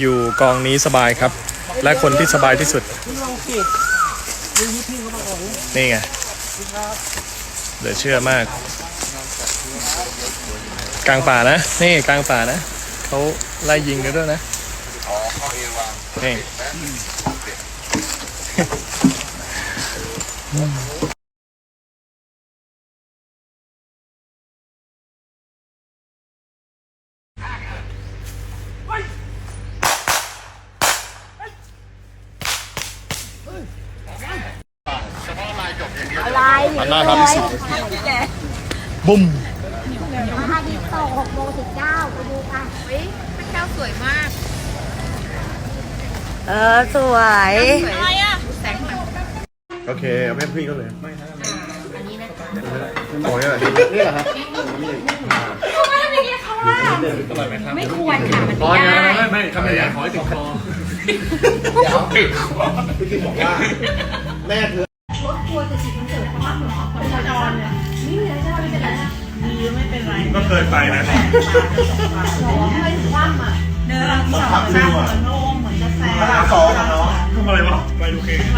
อยู่กองนี้สบายครับ และคนที่สบายที่สุด นี่ไงเหลือเชื่อมาก กลางป่านะ นี่กลางป่านะเขาไล่ยิงกันด้วยนะนี่ อะไรอันหน้าครับที่สุดบุ้มอาทิตย์ต่อหกโมงสิบเก้าไปดูกันเฮ้ยพระเจ้าสวยมาก เออ สวย อะไรอะ แสงมันโอเคเอาแม่พี่ก็เลยไม่โอ้ยอะไรนี่เหรอครับไม่ควรค่ะ มันอ๋อไม่ได้ไม่ไม่คำใหญ่ขอให้ถึงคอพี่คิมบอกว่าแม่เธอ ก็เคยไปนะเนื้อสองสามเหมือนโนมเหมือนจะแซขนาดสองอะเนาะทำอะไรวะไปดูเคจอนั่งหน้า